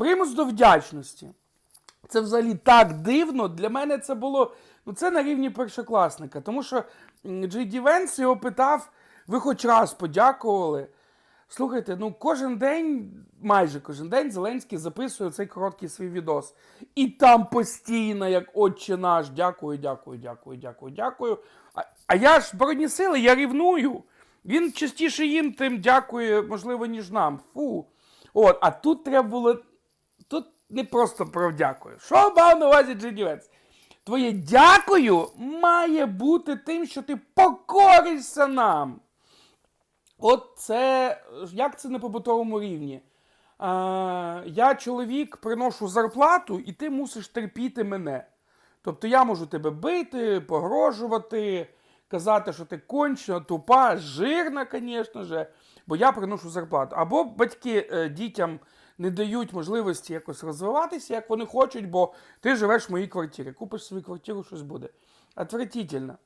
Примус до вдячності. Це взагалі так дивно. Для мене це було. Ну, це на рівні першокласника. Тому що Джей Ді Венс його питав, ви хоч раз подякували. Слухайте, ну кожен день, майже кожен день, Зеленський записує цей короткий свій відос. І там постійно, як отче наш, дякую, дякую, дякую, дякую, дякую. А, а я ж Збройні сили, я рівную. Він частіше їм тим дякує, можливо, ніж нам. Фу. От, а тут треба було. Тут не просто про дякую. Що мав на увазі Джей Венс? Твоє дякую має бути тим, що ти покоришся нам. От це як це на побутовому рівні? Е, я чоловік приношу зарплату, і ти мусиш терпіти мене. Тобто я можу тебе бити, погрожувати, казати, що ти кончена, тупа, жирна, звісно ж, бо я приношу зарплату. Або батьки е, дітям не дають можливості якось розвиватися, як вони хочуть, бо ти живеш в моїй квартирі. Купиш свою квартиру, щось буде. Отвратительно.